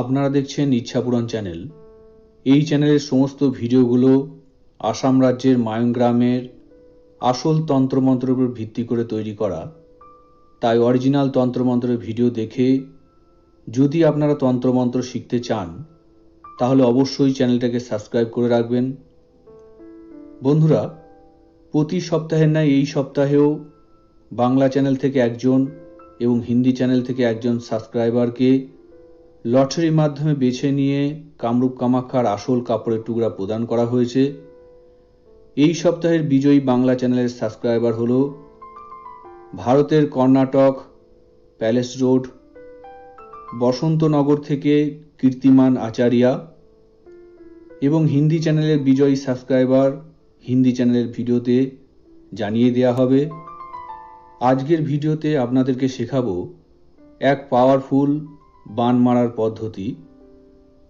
আপনারা দেখছেন ইচ্ছাপুরন চ্যানেল। এই চ্যানেলের সমস্ত ভিডিওগুলো আসাম রাজ্যের মায়ংগ্রামের আসল তন্ত্রমন্ত্রের উপর ভিত্তি করে তৈরি করা। তাই অরিজিনাল তন্ত্রমন্ত্রের ভিডিও দেখে যদি আপনারা তন্ত্রমন্ত্র শিখতে চান, তাহলে অবশ্যই চ্যানেলটাকে সাবস্ক্রাইব করে রাখবেন। বন্ধুরা, প্রতি সপ্তাহের ন্যায় এই সপ্তাহেও বাংলা চ্যানেল থেকে একজন এবং হিন্দি চ্যানেল থেকে একজন সাবস্ক্রাইবারকে লটারির মাধ্যমে বেছে নিয়ে কামরূপ কামাখ্যার আসল কাপড়ের টুকরা প্রদান করা হয়েছে। এই সপ্তাহের বিজয়ী বাংলা চ্যানেলের সাবস্ক্রাইবার হল ভারতের কর্ণাটক প্যালেস রোড, বসন্তনগর থেকে কীর্তিমান আচারিয়া এবং হিন্দি চ্যানেলের বিজয়ী সাবস্ক্রাইবার হিন্দি চ্যানেলের ভিডিওতে জানিয়ে দেওয়া হবে। আজকের ভিডিওতে আপনাদেরকে শেখাবো এক পাওয়ারফুল বান মারার পদ্ধতি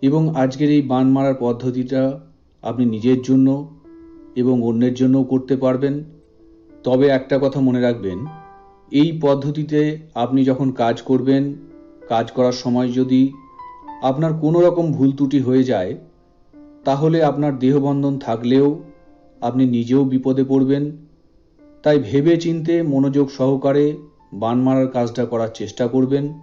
এবং আজকের এই বান মারার পদ্ধতিটা আপনি নিজের জন্য এবং অন্যের জন্যও করতে পারবেন। তবে একটা কথা মনে রাখবেন, এই পদ্ধতিতে আপনি যখন কাজ করবেন, কাজ করার সময় যদি আপনার কোনো রকম ভুল ত্রুটি হয়ে যায়, তাহলে আপনার দেহবন্ধন থাকলেও আপনি নিজেও বিপদে পড়বেন। তাই ভেবে চিনতে মনোযোগ সহকারে বান মারার কাজটা করার চেষ্টা করবেন।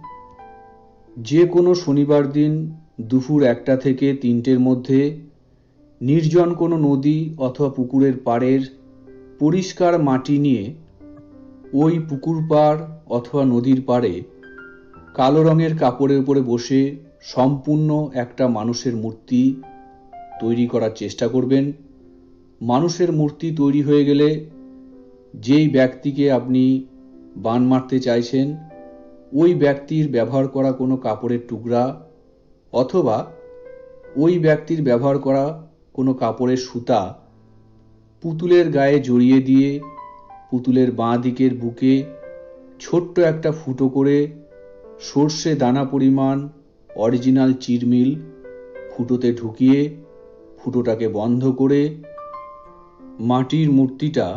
যে কোনো শনিবার দিন দুপুর একটা থেকে তিনটের মধ্যে নির্জন কোনো নদী অথবা পুকুরের পাড়ের পরিষ্কার মাটি নিয়ে ওই পুকুর পাড় অথবা নদীর পাড়ে কালো রঙের কাপড়ের উপরে বসে সম্পূর্ণ একটা মানুষের মূর্তি তৈরি করার চেষ্টা করবেন। মানুষের মূর্তি তৈরি হয়ে গেলে যেই ব্যক্তিকে আপনি বান মারতে চাইছেন ওই ব্যক্তির ব্যবহার করা কোনো কাপড়ের টুকরা অথবা ওই ব্যক্তির ব্যবহার করা কোনো কাপড়ের সুতা পুতুলের গায়ে জড়িয়ে দিয়ে পুতুলের বাঁ দিকের বুকে ছোট্ট একটা ফুটো করে সর্ষে দানা পরিমাণ অরিজিনাল চিরমিল ফুটোতে ঢুকিয়ে ফুটোটাকে বন্ধ করে মাটির মূর্তিটা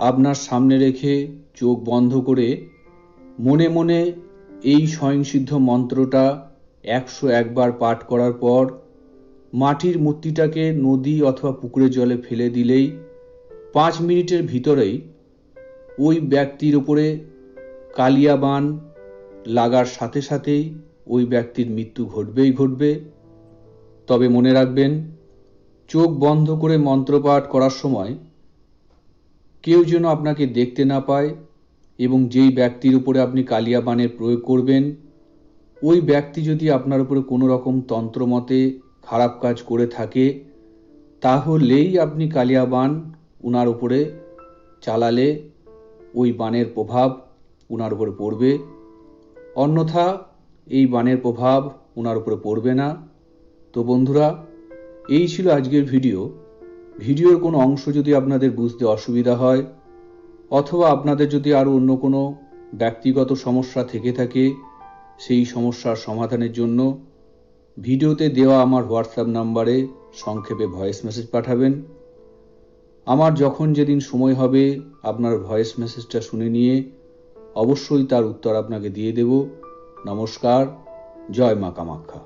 আপনার সামনে রেখে চোখ বন্ধ করে মনে মনে এই স্বয়ংসিদ্ধ মন্ত্রটা একশো একবার পাঠ করার পর মাটির মূর্তিটাকে নদী অথবা পুকুরের জলে ফেলে দিলেই পাঁচ মিনিটের ভিতরেই ওই ব্যক্তির উপরে কালিয়াবান লাগার সাথে সাথেই ওই ব্যক্তির মৃত্যু ঘটবেই ঘটবে। তবে মনে রাখবেন, চোখ বন্ধ করে মন্ত্রপাঠ করার সময় কেউ যেন আপনাকে দেখতে না পায় এবং যেই ব্যক্তির উপরে আপনি কালিয়া বানের প্রয়োগ করবেন, ওই ব্যক্তি যদি আপনার উপরে কোনো রকম তন্ত্রমতে খারাপ কাজ করে থাকে, তাহলেই আপনি কালিয়া বান উনার উপরে চালালে ওই বানের প্রভাব উনার উপরে পড়বে। অন্যথা এই বানের প্রভাব উনার উপরে পড়বে না। তো বন্ধুরা, এই ছিল আজকের ভিডিও। ভিডিওর কোনো অংশ যদি আপনাদের বুঝতে অসুবিধা হয় অথবা আপনাদের যদি আরও অন্য কোনো ব্যক্তিগত সমস্যা থেকে থাকে, সেই সমস্যার সমাধানের জন্য ভিডিওতে দেওয়া আমার হোয়াটসঅ্যাপ নাম্বারে সংক্ষেপে ভয়েস মেসেজ পাঠাবেন। আমার যখন যেদিন সময় হবে, আপনার ভয়েস মেসেজটা শুনে নিয়ে অবশ্যই তার উত্তর আপনাকে দিয়ে দেব। নমস্কার, জয় মা কামাখ্যা